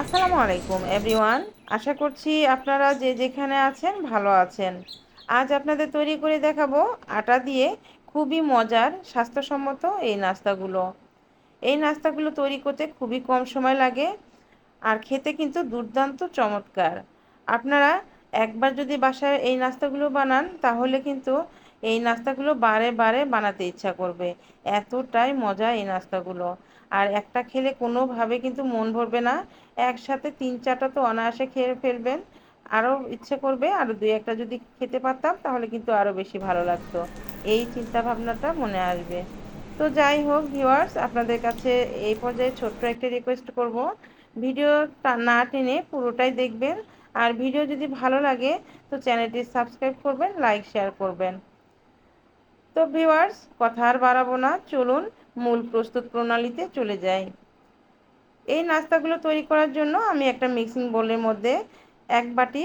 আসসালামু আলাইকুম এভরিওয়ান আশা করছি আপনারা যে যেখানে আছেন ভালো আছেন। আজ আপনাদের তৈরি করে দেখাবো আটা দিয়ে খুবই মজার, স্বাস্থ্যসম্মত এই নাস্তাগুলো। এই নাস্তাগুলো তৈরি করতে খুবই কম সময় লাগে আর খেতে কিন্তু দুর্দান্ত চমৎকার। আপনারা একবার যদি বাসায় এই নাস্তাগুলো বানান, তাহলে কিন্তু এই নাস্তাগুলো বারে বারে বানাতে ইচ্ছা করবে। এতটাই মজা এই নাস্তাগুলো। আর একটা খেলে কোনোভাবে কিন্তু মন ভরবে না। একসাথে তিন চারটা তো অনায়াসে খেয়ে ফেলবেন। আরও ইচ্ছে করবে, আরও দুই একটা যদি খেতে পারতাম তাহলে কিন্তু আরও বেশি ভালো লাগতো। এই চিন্তা ভাবনাটা মনে আসবে। তো যাই হোক ভিউয়ার্স, আপনাদের কাছে এই পর্যায়ে ছোট্ট একটা রিকোয়েস্ট করব। ভিডিও না টেনে পুরোটাই দেখবেন। আর ভিডিও যদি ভালো লাগে তো চ্যানেলটি সাবস্ক্রাইব করবেন, লাইক, শেয়ার করবেন। তো ভিউয়ার্স, কথা আর বাড়াবো না। চলুন মূল প্রস্তুত প্রণালীতে চলে যায়। এই নাস্তাগুলো তৈরি করার জন্য আমি একটা মিক্সিং বোলের মধ্যে এক বাটি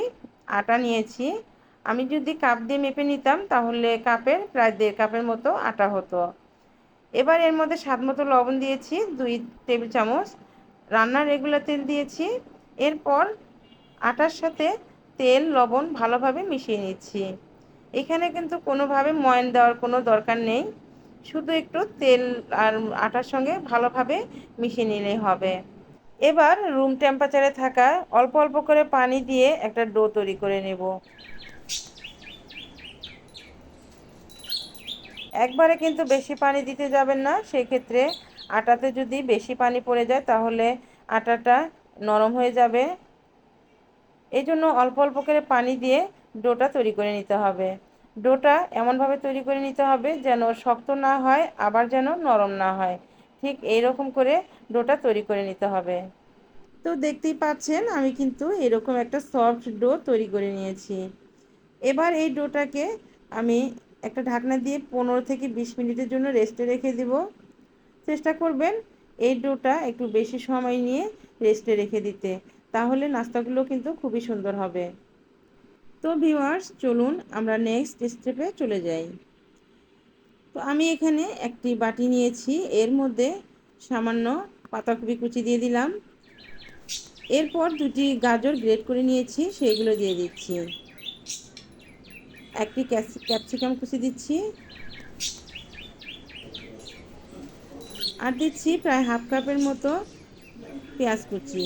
আটা নিয়েছি। আমি যদি কাপ দিয়ে মেপে নিতাম, তাহলে কাপের প্রায় দেড় কাপের মতো আটা হতো। এবার এর মধ্যে স্বাদ মতো লবণ দিয়েছি, দুই টেবিল চামচ রান্নার রেগুলার তেল দিয়েছি। এরপর আটার সাথে তেল, লবণ ভালোভাবে মিশিয়ে নিচ্ছি। এখানে কিন্তু কোনোভাবে ময়ন দেওয়ার কোনো দরকার নেই। শুধু একটু তেল আর আটার সঙ্গে ভালোভাবে মিশিয়ে নিলেই হবে। এবার রুম টেম্পারেচারে থাকা অল্প অল্প করে পানি দিয়ে একটা ডো তৈরি করে নেব। একবারে কিন্তু বেশি পানি দিতে যাবেন না, সেক্ষেত্রে আটাতে যদি বেশি পানি পড়ে যায় তাহলে আটাটা নরম হয়ে যাবে। এই জন্য অল্প অল্প করে পানি দিয়ে ডোটা তৈরি করে নিতে হবে। ডোটা এমনভাবে তৈরি করে নিতে হবে যেন শক্ত না হয়, আবার যেন নরম না হয়। ঠিক এই রকম করে ডোটা তৈরি করে নিতে হবে। তো দেখতেই পাচ্ছেন, আমি কিন্তু এরকম একটা সফট ডো তৈরি করে নিয়েছি। এবার এই ডোটাকে আমি একটা ঢাকনা দিয়ে পনেরো থেকে বিশ মিনিটের জন্য রেস্টে রেখে দিব। চেষ্টা করবেন এই ডোটা একটু বেশি সময় নিয়ে রেস্টে রেখে দিতে। তাহলে নাস্তাগুলো কিন্তু খুবই সুন্দর হবে। তো ভিউয়ার্স চলুন আমরা নেক্সট স্টেপে চলে যাই। তো আমি এখানে একটি বাটি নিয়েছি, এর মধ্যে সামান্য পাতাকপি কুচি দিয়ে দিলাম। এরপর দুটি গাজর গ্রেট করে নিয়েছি, সেইগুলো দিয়ে দিচ্ছি। একটি ক্যাপসিকাম কুচি দিচ্ছি। আর দিচ্ছি প্রায় হাফ কাপের মতো পেঁয়াজ কুচি।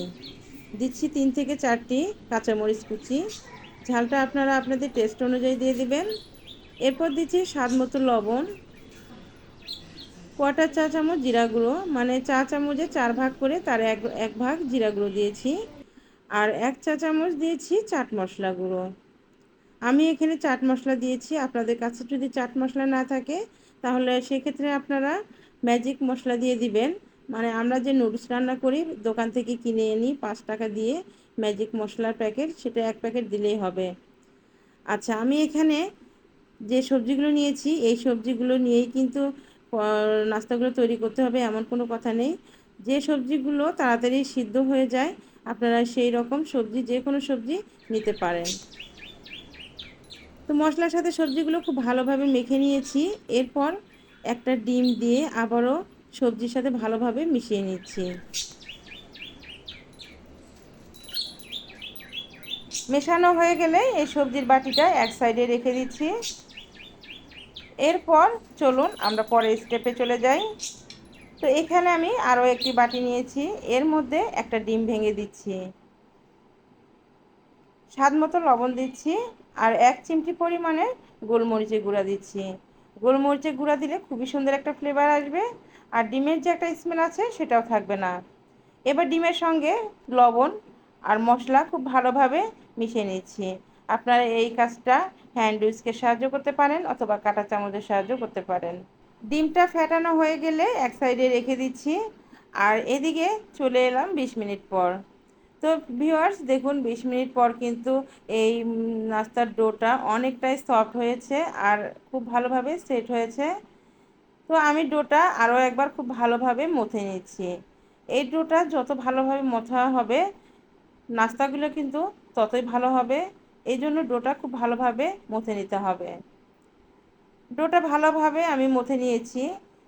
দিচ্ছি তিন থেকে চারটি কাঁচামরিচ কুচি। ঝালটা আপনারা আপনাদের টেস্ট অনুযায়ী দিয়ে দিবেন। এরপর দিচ্ছি স্বাদ মতো লবণ কোয়াটার চা চামচ জিরা গুঁড়ো মানে চা চামচে চার ভাগ করে তার এক এক ভাগ জিরা গুঁড়ো দিয়েছি। আর এক চা চামচ দিয়েছি চাট মশলা গুঁড়ো। আমি এখানে চাট মশলা দিয়েছি, আপনাদের কাছে যদি চাট মশলা না থাকে, তাহলে সেক্ষেত্রে আপনারা ম্যাজিক মশলা দিয়ে দিবেন। মানে আমরা যে নুডলস রান্না করি, দোকান থেকে কিনে এনি পাঁচ টাকা দিয়ে ম্যাজিক মশলার প্যাকেট সেটা এক প্যাকেট দিলেই হবে। আচ্ছা আমি এখানে যে সবজিগুলো নিয়েছি, এই সবজিগুলো নিয়েই কিন্তু নাস্তাগুলো তৈরি করতে হবে, এমন কোনো কথা নেই। যে সবজিগুলো তাড়াতাড়ি সিদ্ধ হয়ে যায়, আপনারা সেই রকম সবজি, যে কোনো সবজি নিতে পারেন। তো মশলার সাথে সবজিগুলো খুব ভালোভাবে মেখে নিয়েছি। এরপর একটা ডিম দিয়ে আবারও সবজির সাথে ভালোভাবে মিশিয়ে নিচ্ছি। মেশানো হয়ে গেলে এই সবজির বাটিটা এক সাইডে রেখে দিচ্ছি। এরপর চলুন আমরা পরের স্টেপে চলে যাই। তো এখানে আমি আরও একটি বাটি নিয়েছি, এর মধ্যে একটা ডিম ভেঙে দিচ্ছি। স্বাদ মতো লবণ দিচ্ছি আর এক চিমটি পরিমাণে গোলমরিচের গুঁড়া দিচ্ছি। গোলমরিচের গুঁড়া দিলে খুবই সুন্দর একটা ফ্লেভার আসবে আর ডিমের যে একটা স্মেল আছে সেটাও থাকবে না। এবার ডিমের সঙ্গে লবণ আর মশলা খুব ভালোভাবে মিশিয়ে নিচ্ছি। আপনারা এই কাজটা হ্যান্ড উইস্কের সাহায্য করতে পারেন অথবা কাটা চামচের সাহায্য করতে পারেন। ডিমটা ফেটানো হয়ে গেলে এক সাইডে রেখে দিচ্ছি আর এদিকে চলে এলাম বিশ মিনিট পর। তো ভিউয়ার্স দেখুন বিশ মিনিট পর কিন্তু এই নাস্তার ডোটা অনেকটাই সফট হয়েছে আর খুব ভালোভাবে সেট হয়েছে। তো আমি ডোটা আরও একবার খুব ভালোভাবে মথে নিচ্ছি। এই ডোটা যত ভালোভাবে মথা হবে, নাস্তাগুলো কিন্তু ততই ভালো হবে। এই জন্য ডোটা খুব ভালোভাবে মথে নিতে হবে। ডোটা ভালোভাবে আমি মথে নিয়েছি।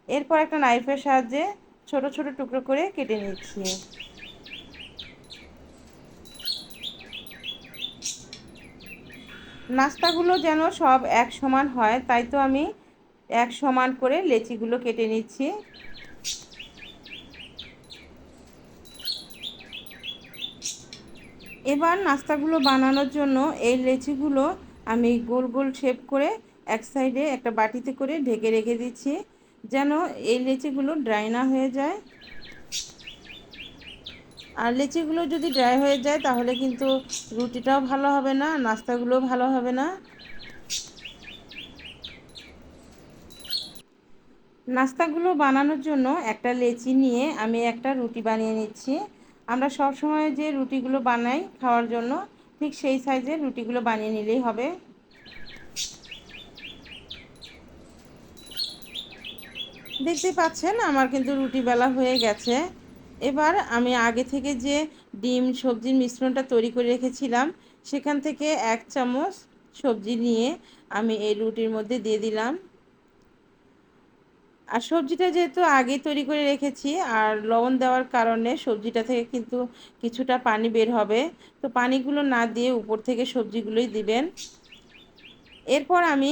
এরপর একটা নাইফের সাহায্যে ছোট ছোট টুকরো করে কেটে নিচ্ছি। নাস্তাগুলো যেন সব এক সমান হয়, তাই তো আমি এক সমান করে লেচিগুলো কেটে নিচ্ছি। এবার নাস্তাগুলো বানানোর জন্য এই লেচিগুলো আমি গোল গোল শেপ করে এক সাইডে একটা বাটিতে করে ঢেকে রেখে দিচ্ছি, যেন এই লেচিগুলো ড্রাই না হয়ে যায়। আর লেচিগুলো যদি ড্রাই হয়ে যায়, তাহলে কিন্তু রুটিটাও ভালো হবে না, নাস্তাগুলোও ভালো হবে না। নাস্তাগুলো বানানোর জন্য একটা লেচি নিয়ে আমি একটা রুটি বানিয়ে নিচ্ছি। আমরা সব সময় যে রুটিগুলো বানাই খাওয়ার জন্য, ঠিক সেই সাইজের রুটিগুলো বানিয়ে নিলেই হবে। দেখতে পাচ্ছেন, আমার কিন্তু রুটি বেলা হয়ে গেছে। এবার আমি আগে থেকে যে ডিম সবজির মিশ্রণটা তৈরি করে রেখেছিলাম, সেখান থেকে এক চামচ সবজি নিয়ে আমি এই রুটির মধ্যে দিয়ে দিলাম। আর সবজিটা যেহেতু আগে তৈরি করে রেখেছি, আর লবণ দেওয়ার কারণে সবজিটা থেকে কিন্তু কিছুটা পানি বের হবে। তো পানিগুলো না দিয়ে উপর থেকে সবজিগুলোই দিবেন। এরপর আমি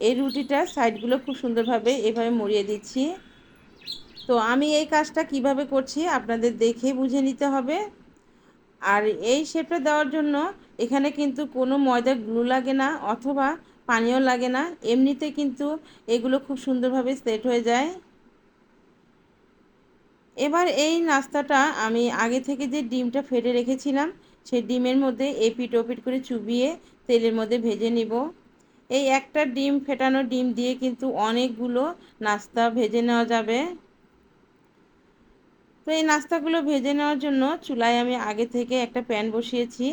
এই রুটিটার সাইডগুলো খুব সুন্দরভাবে এভাবে মরিয়ে দিচ্ছি। তো আমি এই কাজটা কীভাবে করছি আপনাদের দেখে বুঝে নিতে হবে। আর এই শেপটা দেওয়ার জন্য এখানে কিন্তু কোনো ময়দা গ্লু লাগে না, অথবা পানিও লাগে না। এমনিতে কিন্তু এগুলো খুব সুন্দরভাবে সেট হয়ে যায়। এবার এই নাস্তাটা আমি আগে থেকে যে ডিমটা ফেটে রেখেছিলাম, সেই ডিমের মধ্যে এপিট ওপিট করে চুবিয়ে তেলের মধ্যে ভেজে নিব। এই একটা ডিম ফেটানো ডিম দিয়ে কিন্তু অনেকগুলো নাস্তা ভেজে নেওয়া যাবে। তো এই নাস্তাগুলো ভেজে নেওয়ার জন্য চুলায় আমি আগে থেকে একটা প্যান বসিয়েছি,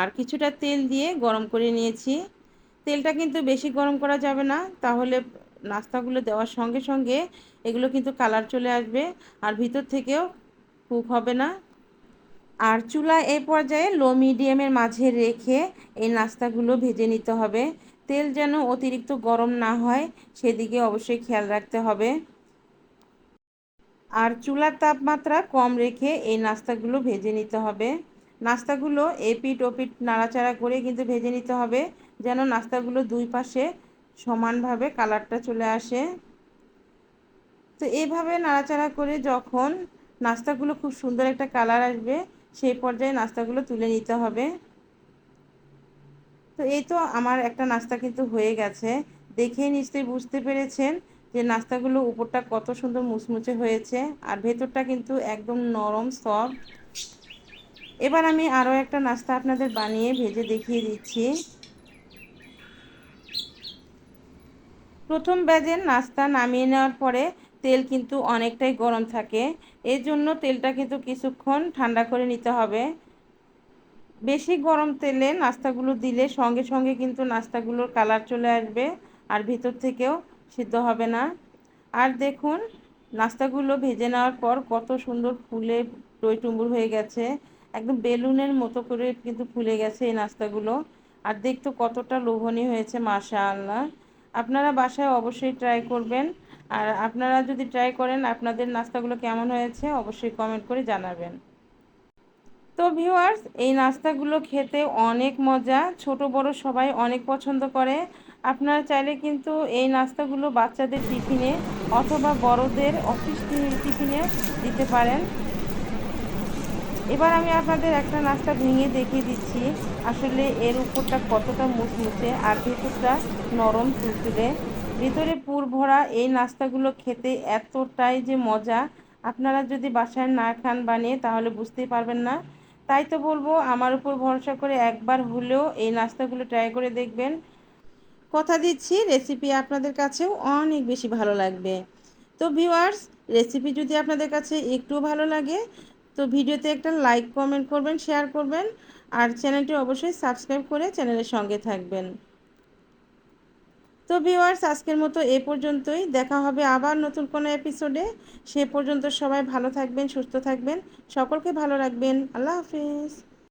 আর কিছুটা তেল দিয়ে গরম করে নিয়েছি। তেলটা কিন্তু বেশি গরম করা যাবে না। তাহলে নাস্তাগুলো দেওয়ার সঙ্গে সঙ্গে এগুলো কিন্তু কালার চলে আসবে আর ভিতর থেকেও কুক হবে না। আর চুলা এই পর্যায়ে লো মিডিয়ামের মাঝে রেখে এই নাস্তাগুলো ভেজে নিতে হবে। তেল যেন অতিরিক্ত গরম না হয়, সেদিকে অবশ্যই খেয়াল রাখতে হবে। আর চুলার তাপমাত্রা কম রেখে এই নাস্তাগুলো ভেজে নিতে হবে। নাস্তাগুলো এপিট ওপিট নাড়াচাড়া করে কিন্তু ভেজে নিতে হবে। যেন নাস্তাগুলো দুই পাশে সমানভাবে কালারটা চলে আসে। তো এইভাবে নাড়াচাড়া করে যখন নাস্তাগুলো খুব সুন্দর একটা কালার আসবে, সেই পর্যায়ে নাস্তাগুলো তুলে নিতে হবে। তো এই তো আমার একটা নাস্তা কিন্তু হয়ে গেছে। দেখে নিশ্চয়ই বুঝতে পেরেছেন যে নাস্তাগুলো উপরটা কত সুন্দর মুচমুচে হয়েছে আর ভেতরটা কিন্তু একদম নরম, সফট। এবার আমি আরও একটা নাস্তা আপনাদের বানিয়ে ভেজে দেখিয়ে দিচ্ছি। প্রথম ব্যাজের নাস্তা নামিয়ে নেওয়ার পরে তেল কিন্তু অনেকটাই গরম থাকে। এর জন্য তেলটা কিন্তু কিছুক্ষণ ঠান্ডা করে নিতে হবে। বেশি গরম তেলে নাস্তাগুলো দিলে সঙ্গে সঙ্গে কিন্তু নাস্তাগুলোর কালার চলে আসবে আর ভিতর থেকেও সিদ্ধ হবে না। আর দেখুন, নাস্তাগুলো ভেজে নেওয়ার পর কত সুন্দর ফুলে টইটুম্বুর হয়ে গেছে। একদম বেলুনের মতো করে কিন্তু ফুলে গেছে এই নাস্তাগুলো। আর দেখতে কতটা লোভনীয় হয়েছে মাশা আল্লাহ আপনারা বাসায় অবশ্যই ট্রাই করবেন। আর আপনারা যদি ট্রাই করেন, আপনাদের নাস্তাগুলো কেমন হয়েছে অবশ্যই কমেন্ট করে জানাবেন। তো ভিউয়ার্স এই নাস্তাগুলো খেতে অনেক মজা, ছোট বড় সবাই অনেক পছন্দ করে। আপনারা চাইলে কিন্তু এই নাস্তাগুলো বাচ্চাদের টিফিনে অথবা বড়দের অফিস টিফিনে দিতে পারেন। এবার আমি আপনাদের একটা নাস্তা ভেঙে দেখিয়ে দিচ্ছি। আসলে এর উপরটা কতটা মুচমুচে আর ভেতরটা নরম তুলতুলে ভেতরে পুর ভরা এই নাস্তাগুলো খেতে এতটাই যে মজা। আপনারা যদি বাসায় না খান বানিয়ে, তাহলে বুঝতেই পারবেন না। তাই তো বলব, আমার উপর ভরসা করে একবার হলেও এই নাস্তাগুলো ট্রাই করে দেখবেন। কথা দিচ্ছি, রেসিপি আপনাদের কাছেও অনেক বেশি ভালো লাগবে। তো ভিউয়ার্স, রেসিপি যদি আপনাদের কাছে একটু ভালো লাগে তো ভিডিওতে একটা লাইক কমেন্ট করবেন শেয়ার করবেন আর চ্যানেলটি অবশ্যই সাবস্ক্রাইব করে চ্যানেলের সঙ্গে থাকবেন। তো ভিওয়ার্স আজকের মতো এ পর্যন্তই। দেখা হবে আবার নতুন কোনো এপিসোডে সে পর্যন্ত সবাই ভালো থাকবেন, সুস্থ থাকবেন। সকলকে ভালো রাখবেন। আল্লাহ হাফিজ।